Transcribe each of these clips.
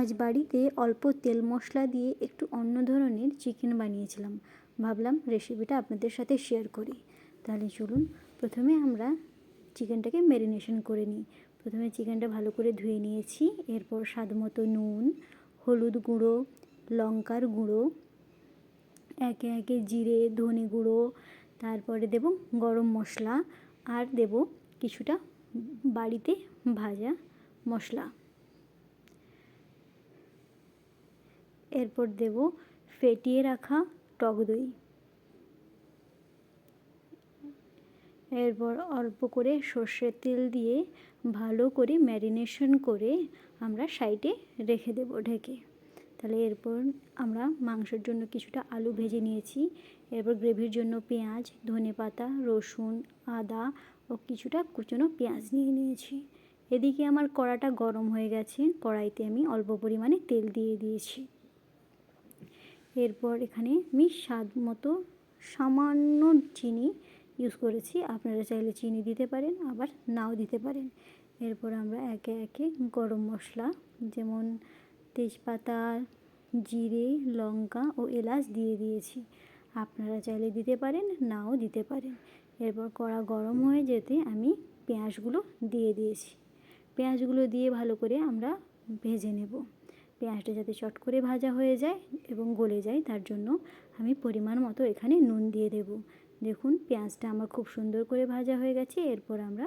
আজ বাড়িতে অল্প তেল মশলা দিয়ে একটু অন্য ধরনের চিকেন বানিয়েছিলাম। ভাবলাম রেসিপিটা আপনাদের সাথে শেয়ার করি। তাহলে চলুন, প্রথমে আমরা চিকেনটাকে ম্যারিনেশন করে নিই। প্রথমে চিকেনটা ভালো করে ধুয়ে নিয়েছি। এরপর স্বাদ মতো নুন, হলুদ গুঁড়ো, লঙ্কার গুঁড়ো, একে একে জিরে, ধনে গুঁড়ো, তারপরে দেব গরম মশলা আর দেব কিছুটা বাড়িতে ভাজা মশলা। এরপর দেব ফেটিয়ে রাখা টক দই। এরপর অল্প করে সর্ষের তেল দিয়ে ভালো করে ম্যারিনেশন করে আমরা সাইডে রেখে দেব ঢেকে। তাহলে এরপর আমরা মাংসের জন্য কিছুটা আলু ভেজে নিয়েছি। এরপর গ্রেভির জন্য পেঁয়াজ, ধনে পাতা, রসুন, আদা ও কিছুটা কুচনো পেঁয়াজ নিয়ে নিয়েছি। এদিকে আমার কড়াটা গরম হয়ে গেছে। কড়াইতে আমি অল্প পরিমাণে তেল দিয়ে দিয়েছি। এরপর এখানে আমি স্বাদ মতো সামান্য চিনি ইউজ করেছি। আপনারা চাইলে চিনি দিতে পারেন, আবার নাও দিতে পারেন। এরপর আমরা একে একে গরম মশলা, যেমন তেজপাতা, জিরে, লঙ্কা ও এলাচ দিয়ে দিয়েছি। আপনারা চাইলে দিতে পারেন, নাও দিতে পারেন। এরপর কড়া গরম হয়ে যেতে আমি পেঁয়াজগুলো দিয়ে দিয়েছি। পেঁয়াজগুলো দিয়ে ভালো করে আমরা ভেজে নেব। পেঁয়াজটা যাতে চট করে ভাজা হয়ে যায় এবং গলে যায়, তার জন্য আমি পরিমাণ মতো এখানে নুন দিয়ে দেব। দেখুন, পেঁয়াজটা আমার খুব সুন্দর করে ভাজা হয়ে গেছে। এরপর আমরা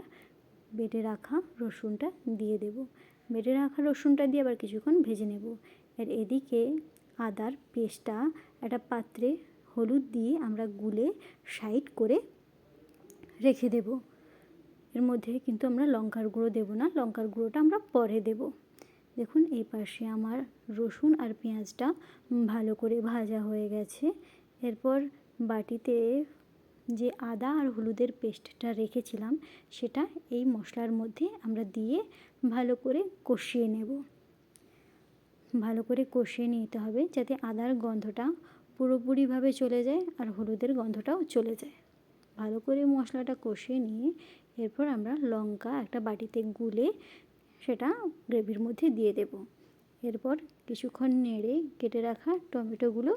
বেটে রাখা রসুনটা দিয়ে দেব। বেটে রাখা রসুনটা দিয়ে আবার কিছুক্ষণ ভেজে নেব। এর এদিকে আদার পেস্টটা একটা পাত্রে হলুদ দিয়ে আমরা গুলে সাইড করে রেখে দেব। এর মধ্যে কিন্তু আমরা লঙ্কার গুঁড়ো দেবো না, লঙ্কার গুঁড়োটা আমরা পরে দেবো। দেখুন, এই পাশে আমার রসুন আর পেঁয়াজটা ভালো করে ভাজা হয়ে গেছে। এরপর বাটিতে যে আদা আর হলুদের পেস্টটা রেখেছিলাম, সেটা এই মশলার মধ্যে আমরা দিয়ে ভালো করে কষিয়ে নেব। ভালো করে কষিয়ে নিতে হবে যাতে আদার গন্ধটা পুরোপুরিভাবে চলে যায় আর হলুদের গন্ধটাও চলে যায়। ভালো করে মশলাটা কষিয়ে নিয়ে এরপর আমরা লঙ্কা একটা বাটিতে গুলে সেটা গ্রেভির মধ্যে দিয়ে দেব। এরপর কিছুক্ষণ নেড়ে কেটে রাখা টমেটোগুলো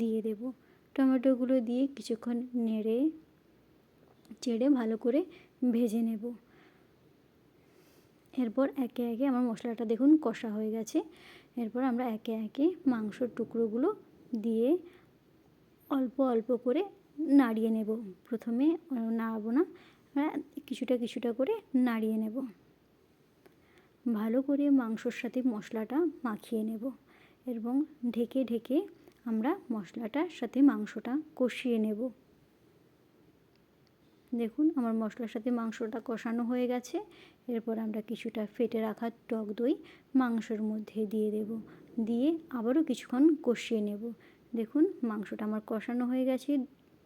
দিয়ে দেব। টমেটোগুলো দিয়ে কিছুক্ষণ নেড়ে চেড়ে ভালো করে ভেজে নেব। এরপর একে একে আমার মশলাটা দেখুন কষা হয়ে গেছে। এরপর আমরা একে একে মাংসর টুকরোগুলো দিয়ে অল্প অল্প করে নাড়িয়ে নেব। প্রথমে নাড়াবো না কিছুটা কিছুটা করে নাড়িয়ে নেব। ভালো করে মাংসর সাথে মশলাটা মাখিয়ে নেব এবং ঢেকে ঢেকে আমরা মশলাটার সাথে মাংসটা কষিয়ে নেব। দেখুন, আমার মশলার সাথে মাংসটা কষানো হয়ে গেছে। এরপর আমরা কিছুটা ফেটে রাখা টক দই মাংসর মধ্যে দিয়ে দেব। দিয়ে আবারও কিছুক্ষণ কষিয়ে নেব। দেখুন, মাংসটা আমার কষানো হয়ে গেছে,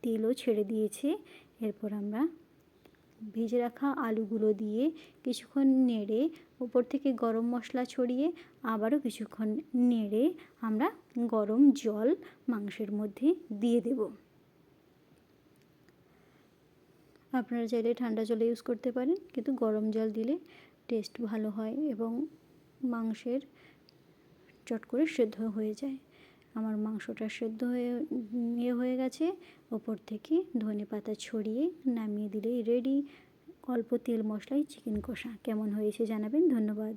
তেলও ছেড়ে দিয়েছে। এরপর আমরা ভেজে রাখা আলুগুলো দিয়ে কিছুক্ষণ নেড়ে ওপর থেকে গরম মশলা ছড়িয়ে আবারও কিছুক্ষণ নেড়ে আমরা গরম জল মাংসের মধ্যে দিয়ে দেব। আপনারা চাইলে ঠান্ডা জল ইউজ করতে পারেন, কিন্তু গরম জল দিলে টেস্ট ভালো হয় এবং মাংসের চট করে সেদ্ধ হয়ে যায়। আমার মাংসটা সেদ্ধ হয়ে ইয়ে হয়ে গেছে। ওপর থেকে ধনে পাতা ছড়িয়ে নামিয়ে দিলেই রেডি অল্প তেল মশলায় চিকেন কষা। কেমন হয়েছে জানাবেন? ধন্যবাদ।